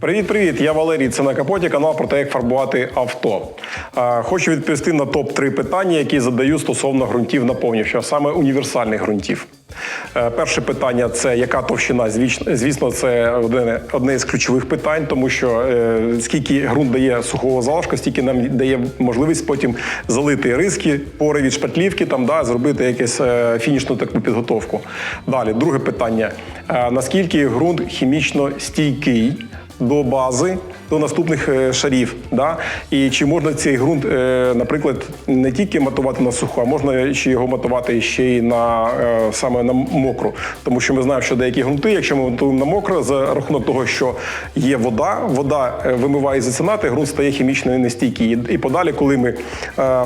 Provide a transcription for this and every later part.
Привіт-привіт! Я Валерій. Це на капоті канал про те, як фарбувати авто. Хочу відповісти на топ-3 питання, які задаю стосовно ґрунтів наповнювача, саме універсальних ґрунтів. Е, Перше питання це яка товщина? Звісно, це одне, одне з ключових питань, тому що е, скільки ґрунт дає сухого залишку, стільки нам дає можливість потім залити риски, пори від шпатлівки, там да, зробити якусь е, фінішну таку підготовку. Далі, друге питання: Е, наскільки ґрунт хімічно стійкий? До бази, до наступних е, шарів. Да? І чи можна цей ґрунт, е, наприклад, не тільки матувати на суху, а можна ще його матувати ще й на е, саме на мокру. Тому що ми знаємо, що деякі ґрунти, якщо ми матуємо на мокро, за рахунок того, що є вода, вода вимиває зацинати, ґрунт стає хімічно нестійкий. І- подалі, коли ми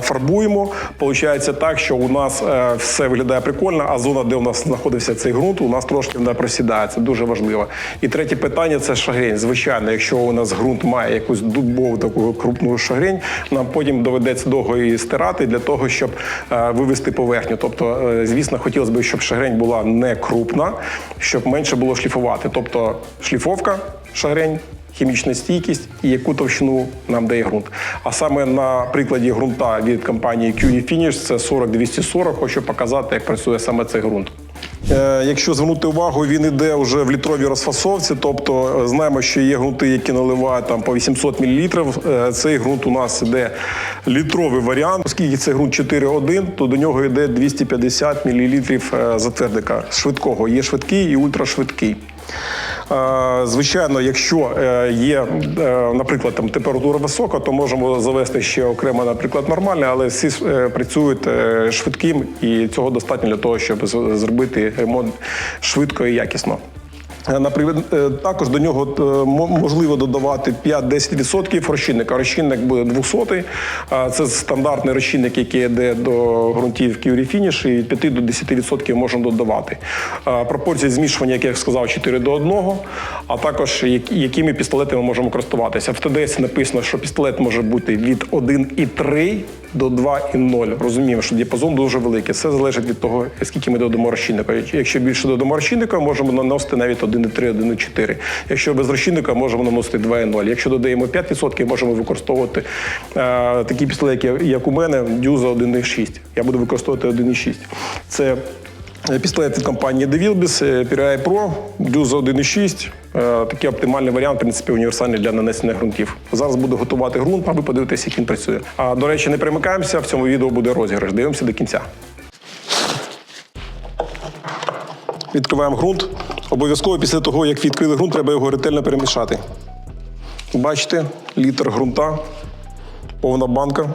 фарбуємо, виходить так, що у нас все виглядає прикольно, а зона, де у нас знаходився цей ґрунт, у нас трошки вона просідає. Це дуже важливо. І третє питання це шагрень. Якщо у нас ґрунт має якусь дубову таку крупну шагрень, нам потім доведеться довго її стирати для того, щоб е, вивести поверхню. Тобто, е, звісно, хотілося б, щоб шагрень була не крупна, щоб менше було шліфувати. Тобто шліфовка шагрень. Хімічна стійкість і яку товщину нам дає ґрунт. А саме на прикладі ґрунта від компанії QE Finish це 40-240, хочу показати, як працює саме цей ґрунт. Е, Якщо звернути увагу, він іде вже в літровій розфасовці, тобто е, знаємо, що є ґрунти, які наливають там по 800 мл. Е, Цей ґрунт у нас іде літровий варіант. Оскільки це ґрунт 4.1, то до нього йде 250 мл затвердика швидкого. Є швидкий і ультрашвидкий. Звичайно, якщо е, є, е, наприклад, там температура висока, то можемо завести ще окремо, наприклад, нормальне, але всі е, працюють швидким, і цього достатньо для того, щоб зробити ремонт швидко і якісно. Е, е, також до нього е, мо- можливо додавати 5-10% розчинника. Розчинник буде 200. Це стандартний розчинник, який йде до ґрунтів Finish, і від 5 до 10% можемо додавати. Пропорції змішування, як я сказав, 4 до 1, а також якими пістолетами можемо користуватися. В ТДС написано, що пістолет може бути від 1,3 до 2,0. Розуміємо, що діапазон дуже великий. Все залежить від того, скільки ми додамо розчинника. Якщо більше додамо розчинника, можемо наносити навіть 1,3, 1,4. Якщо без розчинника, можемо наносити 2,0. Якщо додаємо 5%, можемо використовувати е, такі пістолети, як- у мене, дюза 1,6. Я буду використовувати 1,6. Це е, Пістолет від компанії DeVilbiss, е, Pirae Pro, Дюза 1.6. Е, Такий оптимальний варіант, в принципі, універсальний для нанесення ґрунтів. Зараз буду готувати ґрунт, а ви подивитесь, як він працює. А до речі, не перемикаємося. В цьому відео буде розіграш. Дивимося до кінця. Відкриваємо ґрунт. Обов'язково після того, як відкрили ґрунт, треба його ретельно перемішати. Бачите, літр ґрунта, повна банка.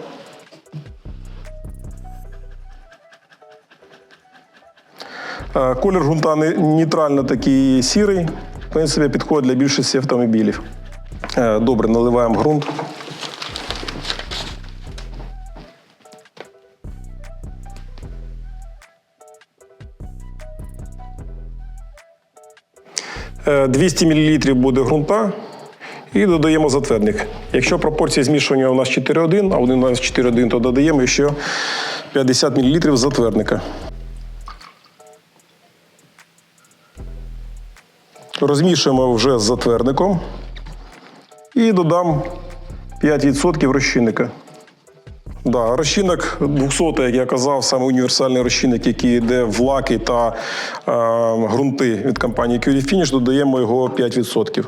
Е, Колір ґрунта нейтрально такий сірий. В принципі, підходить для більшості автомобілів. Е, Добре, наливаємо ґрунт. 200 мл буде ґрунта і додаємо затвердник. Якщо пропорція змішування у нас 4,1, а вони у нас 4,1, то додаємо ще 50 мл затвердника. Розмішуємо вже з затвердником і додам 5% розчинника. Да, розчинок 200, як я казав, саме універсальний розчинник, який йде в лаки та е, ґрунти від компанії Curie Finish, додаємо його 5%.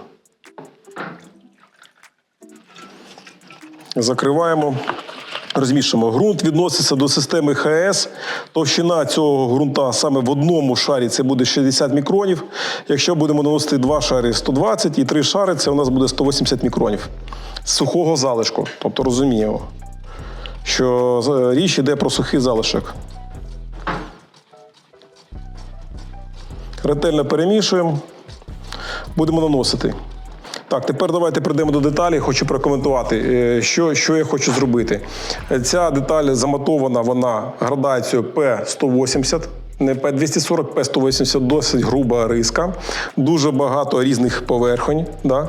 Закриваємо. Розмішуємо. Ґрунт відноситься до системи ХС. Товщина цього ґрунта саме в одному шарі це буде 60 мікронів. Якщо будемо наносити два шари 120 і три шари, це у нас буде 180 мікронів. Сухого залишку. Тобто розуміємо, що е, річ йде про сухий залишок. Ретельно перемішуємо. Будемо наносити. Так, тепер давайте прийдемо до деталі. Хочу прокоментувати, е, що, що я хочу зробити. Ця деталь заматована, вона градацією P180. Не P240, P180 досить груба риска, дуже багато різних поверхонь, да?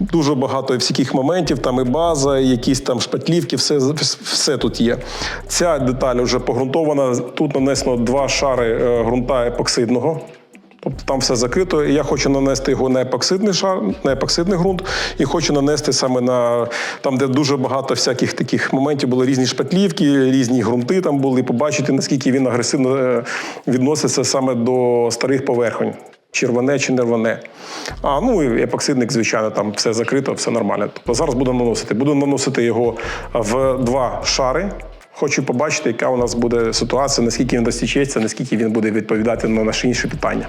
дуже багато всяких моментів, там і база, і якісь там шпатлівки, все, все тут є. Ця деталь вже погрунтована. Тут нанесено два шари грунта ґрунта епоксидного Тобто там все закрито. І я хочу нанести його на епоксидний шар, на епоксидний ґрунт, і хочу нанести саме на там, де дуже багато всяких таких моментів були різні шпатлівки, різні ґрунти там були, побачити, наскільки він агресивно е, відноситься саме до старих поверхонь. Чи рване, чи не рване. А ну і епоксидник, звичайно, там все закрито, все нормально. Тобто зараз буду наносити. Буду наносити його в два шари. Хочу побачити, яка у нас буде ситуація, наскільки він розтічеться, наскільки він буде відповідати на наші інші питання.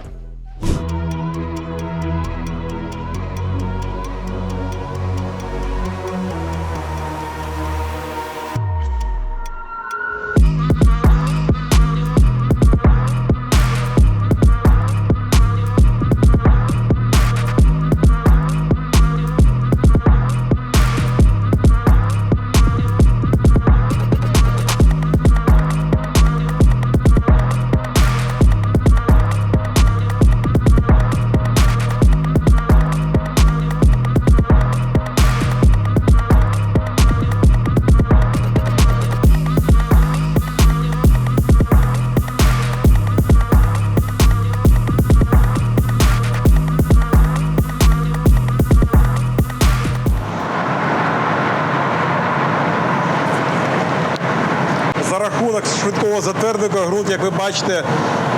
Рахунок швидкого затвердника ґрунт, як ви бачите,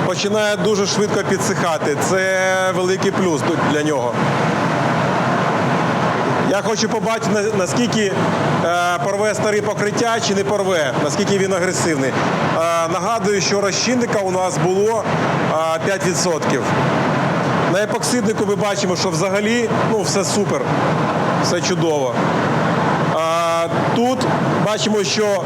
починає дуже швидко підсихати. Це великий плюс для нього. Я хочу побачити, наскільки е, порве старі покриття чи не порве, наскільки він агресивний. Е, нагадую, що розчинника у нас було е, 5%. На епоксиднику ми бачимо, що взагалі ну, все супер, все чудово. Тут бачимо, що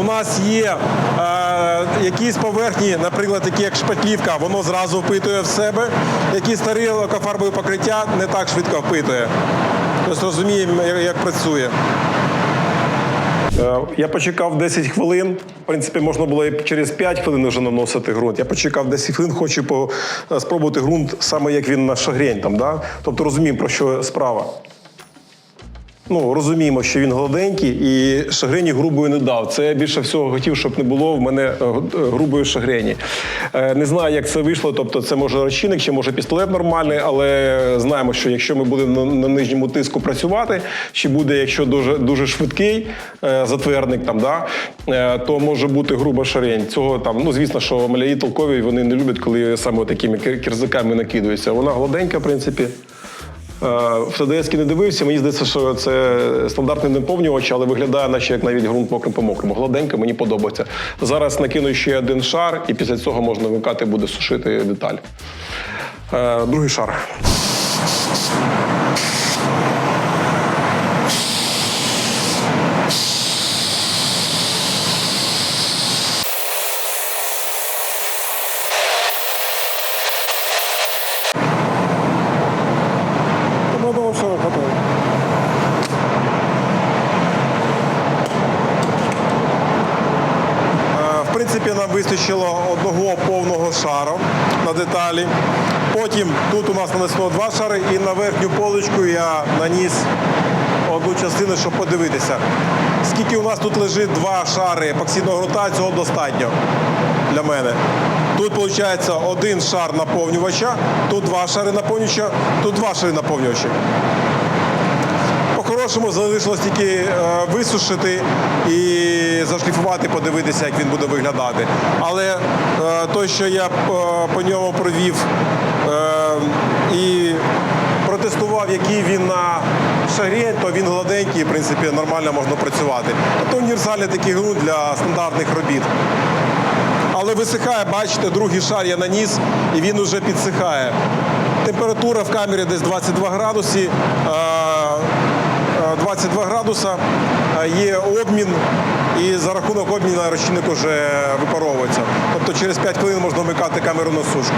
у нас є е, якісь поверхні, наприклад, такі як шпатлівка, воно зразу впитує в себе. Якісь старі лакофарбові покриття не так швидко впитує. Тобто розуміємо, як, як працює. Е, Я почекав 10 хвилин. В принципі, можна було і через 5 хвилин вже наносити ґрунт. Я почекав 10 хвилин, хочу е, спробувати ґрунт саме як він на шагрень. Там, да? Тобто розуміємо, про що справа. Ну, розуміємо, що він гладенький і шагрені грубої не дав. Це я більше всього хотів, щоб не було в мене е, е, грубої шагрені. Е, Не знаю, як це вийшло. Тобто, це може розчинник, чи може пістолет нормальний, але знаємо, що якщо ми будемо на, нижньому тиску працювати, чи буде, якщо дуже дуже швидкий затвердник, там да, то може бути груба шарень. Цього там, ну звісно, що маляї толкові вони не люблять, коли саме такими кирзаками накидуються. Вона гладенька, в принципі. Е, В ТДС не дивився, мені здається, що це стандартний наповнювач, але виглядає, наче як навіть ґрунт мокрим по мокрому. Гладенько, мені подобається. Зараз накину ще один шар, і після цього можна вимикати, буде сушити деталь. Е, Другий шар. Одного шару хватає. Е, В принципі, нам вистачило одного повного шару на Потім тут у нас нанесло два шари, і на верхню полочку я наніс одну частину, щоб подивитися. Скільки у нас тут лежить два шари епоксидного грута, цього достатньо для мене. Тут виходить один шар наповнювача, тут два шари наповнювача, тут два шари наповнювача. По-хорошому залишилось тільки е, висушити і зашліфувати, подивитися, як він буде виглядати. Але е, той, що я е, по ньому провів і протестував, який він на шагрень, то він гладенький, в принципі, нормально можна працювати. Тобто універсальний такий ґрунт для стандартних робіт. Але висихає, бачите, другий шар я наніс, і він вже підсихає. Температура в камері десь 22 градуси. Е, е, 22 градуса, є обмін, і за рахунок обміну розчинник вже випаровується. Тобто через 5 хвилин можна вмикати камеру на сушку.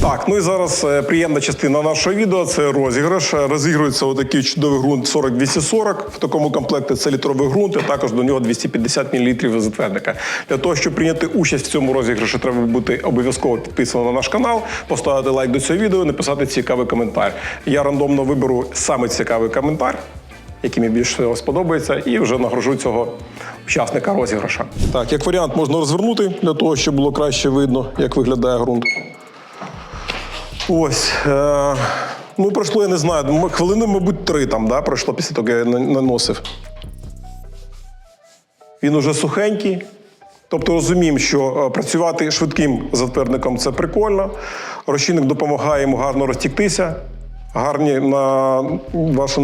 Так, ну і зараз е, приємна частина нашого відео це розіграш. Розігрується отакий чудовий ґрунт 40-240. В такому комплекті це літровий ґрунт, і також до нього 250 мл затвердника. Для того, щоб прийняти участь в цьому розіграші, треба бути обов'язково підписано на наш канал, поставити лайк до цього відео, написати цікавий коментар. Я рандомно виберу саме цікавий коментар. Який мені більше всього сподобається, і вже нагружу цього учасника розіграша. Так, як варіант, можна розвернути для того, щоб було краще видно, як виглядає ґрунт. Ось. Е, ну, пройшло, я не знаю, хвилини, мабуть, три там, да, пройшло після того, як я наносив. Він уже сухенький. Тобто розуміємо, що е, працювати швидким затвердником це прикольно. Розчинник допомагає йому гарно розтіктися, гарні на ваше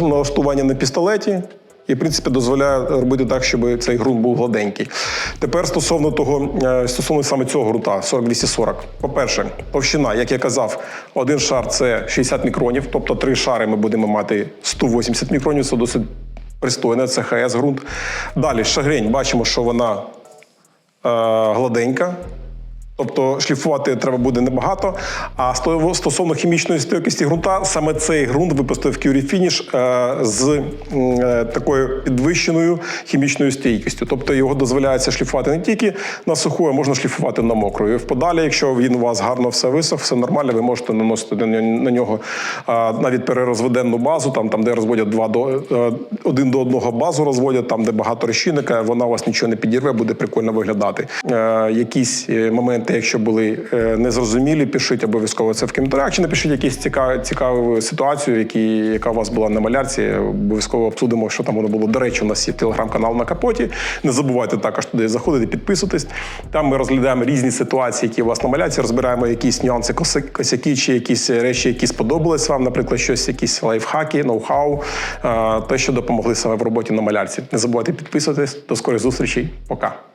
налаштування на пістолеті. І, в принципі, дозволяє робити так, щоб цей ґрунт був гладенький. Тепер стосовно того, е, стосовно саме цього ґрунта 4240. По-перше, товщина, як я казав, один шар це 60 мікронів, тобто три шари ми будемо мати 180 мікронів, це досить пристойне, це ХС ґрунт. Далі шагрень, бачимо, що вона е, гладенька. Тобто шліфувати треба буде небагато. А сто- стосовно хімічної стійкості ґрунта, саме цей ґрунт випустив Curie Finish е, з е, такою підвищеною хімічною стійкістю. Тобто його дозволяється шліфувати не тільки на суху, а можна шліфувати на мокру. І вподалі, якщо він у вас гарно все висох, все нормально, ви можете наносити на нього- е, навіть перерозведенну базу, там, там де розводять два до один до одного базу розводять, там де багато розчинника, вона у вас нічого не підірве, буде прикольно виглядати. Якісь е, моменти, якщо були е, незрозумілі, пишіть обов'язково це в коментарях. Чи напишіть якусь цікаву, цікаву ситуацію, які, яка у вас була на малярці. Обов'язково обсудимо, що там воно було. До речі, у нас є телеграм-канал на капоті. Не забувайте також туди заходити, підписуватись. Там ми розглядаємо різні ситуації, які у вас на малярці, розбираємо якісь нюанси, косяки, чи якісь речі, які сподобались вам, наприклад, щось, якісь лайфхаки, ноу-хау, е, те, що допомогли саме в роботі на малярці. Не забувайте підписуватись. До скорих зустрічей. Пока.